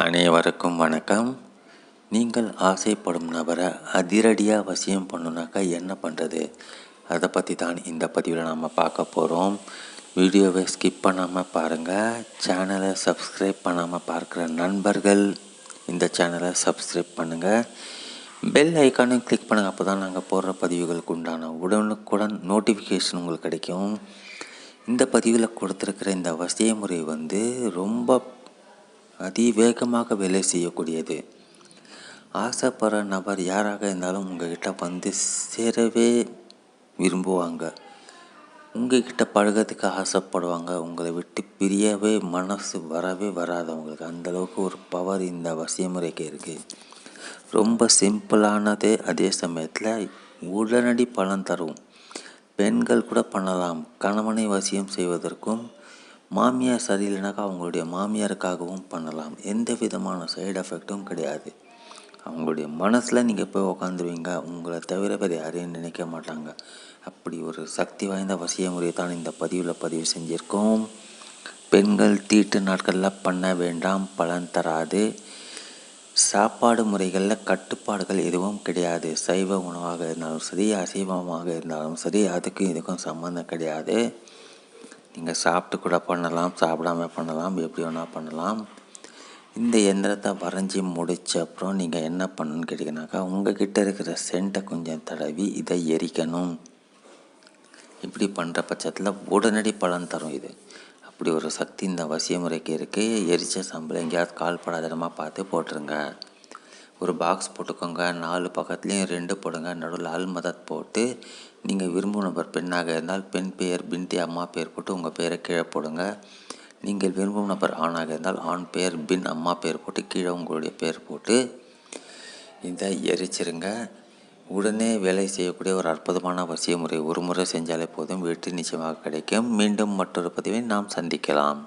அனைவருக்கும் வணக்கம். நீங்கள் ஆசைப்படும் நபரை அதிரடியாக வசியம் பண்ணுனாக்கா என்ன பண்ணுறது அதை பற்றி தான் இந்த பதிவில் நாம் பார்க்க போகிறோம் வீடியோவை ஸ்கிப் பண்ணாமல் பாருங்கள் சேனலை சப்ஸ்கிரைப் பண்ணாமல் பார்க்குற நண்பர்கள் இந்த சேனலை சப்ஸ்கிரைப் பண்ணுங்கள் பெல் ஐக்கானும் கிளிக் பண்ணுங்கள் அப்போ தான் நாங்கள் போடுற பதிவுகளுக்கு உண்டான உடனுக்குடன் நோட்டிஃபிகேஷன் உங்களுக்கு கிடைக்கும். இந்த பதிவில் கொடுத்துருக்கிற இந்த வசிய முறை வந்து ரொம்ப அதிவேகமாக வேலை செய்யக்கூடியது. ஆசைப்படுற நபர் யாராக இருந்தாலும் உங்ககிட்ட வந்து சேரவே விரும்புவாங்க. உங்ககிட்ட பழகிறதுக்கு ஆசைப்படுவாங்க. உங்களை விட்டு பிரியவே மனசு வரவே வராது. அவங்களுக்கு அந்தளவுக்கு ஒரு பவர் இந்த வசியமுறைக்கு இருக்குது ரொம்ப சிம்பிளானது அதே சமயத்தில் உடனடி பலன் தரும். பெண்கள் கூட பண்ணலாம். கணவனை வசியம் செய்வதற்கும் மாமியார் சரியில்லைனாக்கா அவங்களுடைய மாமியாருக்காகவும் பண்ணலாம். எந்த விதமான சைடு எஃபெக்டும் கிடையாது. அவங்களுடைய மனசில் நீங்கள் போய் உக்காந்துருவீங்க. உங்களை தவிர வேறு யாரையும் நினைக்க மாட்டாங்க. அப்படி ஒரு சக்தி வாய்ந்த வசிய முறையை தான் இந்த பதிவில் பதிவு செஞ்சுருக்கோம். பெண்கள் தீட்டு நாட்களில் பண்ண வேண்டாம் பலன் தராது. சாப்பாடு முறைகளில் கட்டுப்பாடுகள் எதுவும் கிடையாது. சைவ உணவாக இருந்தாலும் சரி அசைவமாக இருந்தாலும் சரி அதுக்கும் இதுக்கும் சம்மந்தம் கிடையாது. நீங்கள் சாப்பிட்டு கூட பண்ணலாம் சாப்பிடாம பண்ணலாம் எப்படி வேணால் பண்ணலாம். இந்த எந்திரத்தை வரைஞ்சி முடித்த அப்புறம் நீங்கள் என்ன பண்ணணும்னு கேட்டிங்கனாக்கா உங்ககிட்ட இருக்கிற சென்ட்டை கொஞ்சம் தடவி இதை எரிக்கணும். இப்படி பண்ணுற பட்சத்தில் உடனடி பலன் தரும் இது. அப்படி ஒரு சக்தி இந்த வசிய முறைக்கு இருக்குது எரிச்ச சம்பளம் எங்கேயாவது கால் படாதமாக பார்த்து போட்டுருங்க. ஒரு பாக்ஸ் போட்டுக்கோங்க. நாலு பக்கத்துலேயும் ரெண்டு போடுங்க. நடுவில் அல் மதத் போட்டு நீங்கள் விரும்பும் நபர் பெண்ணாக இருந்தால் பெண் பெயர் பின்டி அம்மா பேர் போட்டு உங்கள் பெயரை கீழே போடுங்க. நீங்கள் விரும்பும் நபர் ஆணாக இருந்தால் ஆண் பெயர் பின் அம்மா பேர் போட்டு கீழே உங்களுடைய பெயர் போட்டு இதை எரிச்சிருங்க. உடனே வேலை செய்யக்கூடிய ஒரு அற்புதமான வரிசை முறை ஒரு முறை செஞ்சாலே போதும். வெற்றி நிச்சயமாக கிடைக்கும். மீண்டும் மற்றொரு பதிவை நாம் சந்திக்கலாம்.